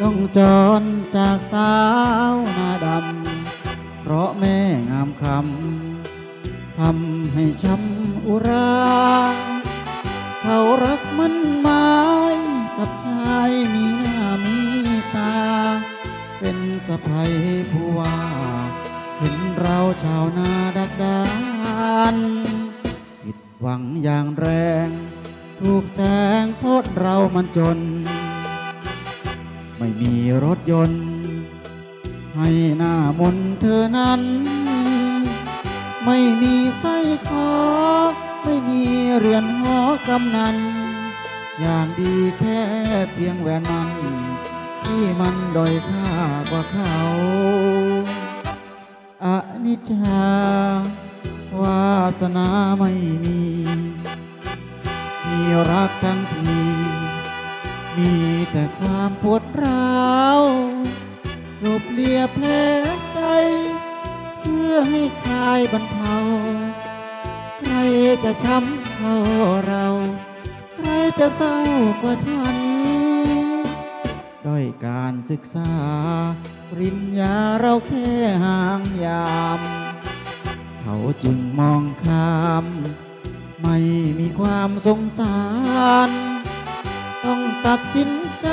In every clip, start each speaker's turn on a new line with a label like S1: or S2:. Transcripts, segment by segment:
S1: ต้องจรจากสาวหน้าดำ เพราะแม่งามคำทำให้ช้ำอุรา เขารักมันหมายกับชายมีหน้ามีตา เป็นสะพายผู้ว่าเห็นเราชาวนาดักดานผิดหวังอย่างแรง ถูกแสงโพดเรามันจน ไม่มีรถยนต์ ให้หน้ามนเธอนั้น ไม่มีไส้คอไม่มีเรือนหอกำนัน อย่างดีแค่เพียงแหวนนั้น ที่มันด้อยค่ากว่าเขาอนิจจาวาสนาไม่มี มีรักทั้งที มี แต่ความปวดร้าวลบเลียแผลใจ เพื่อให้คลายบรรเทา ใครจะช้ำเท่าเรา ใครจะเศร้ากว่าฉัน ด้อยการศึกษา ปริญญาเราแค่ห่างยาม เขาจึงมองข้าม ไม่มีความสงสาร ต้องตัดสินใจ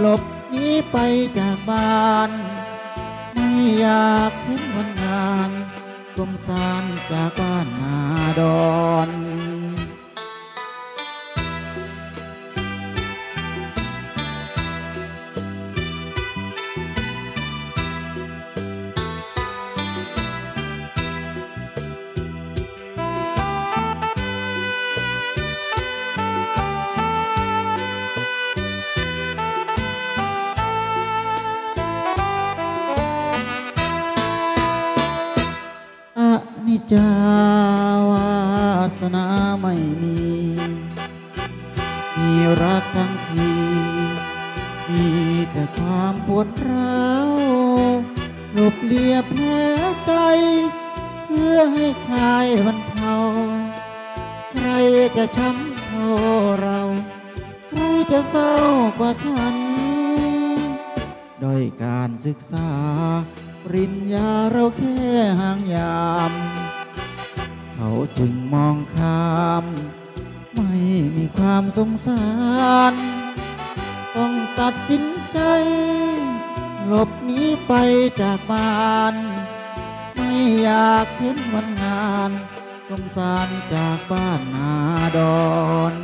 S1: หลบหนีไปจากบ้านไม่อยากเห็นวันงานสมสารจากบ้านนาดอน นิจาวาสนาไม่มี มีรักทั้งที มีแต่ความปวดร้าวหลบเลียแผลใจ เพื่อให้คลายบรรเทาใครจะช้ำเท่าเรา ใครจะเศร้ากว่าฉันด้อยการศึกษา ริญญาเราแค่ห่างยาม เขาจึงมองข้าม ไม่มีความสงสาร ต้องตัดสินใจ หลบหนีไปจากบ้าน ไม่อยากเห็นวันงานสงสารจากบ้านนาดอน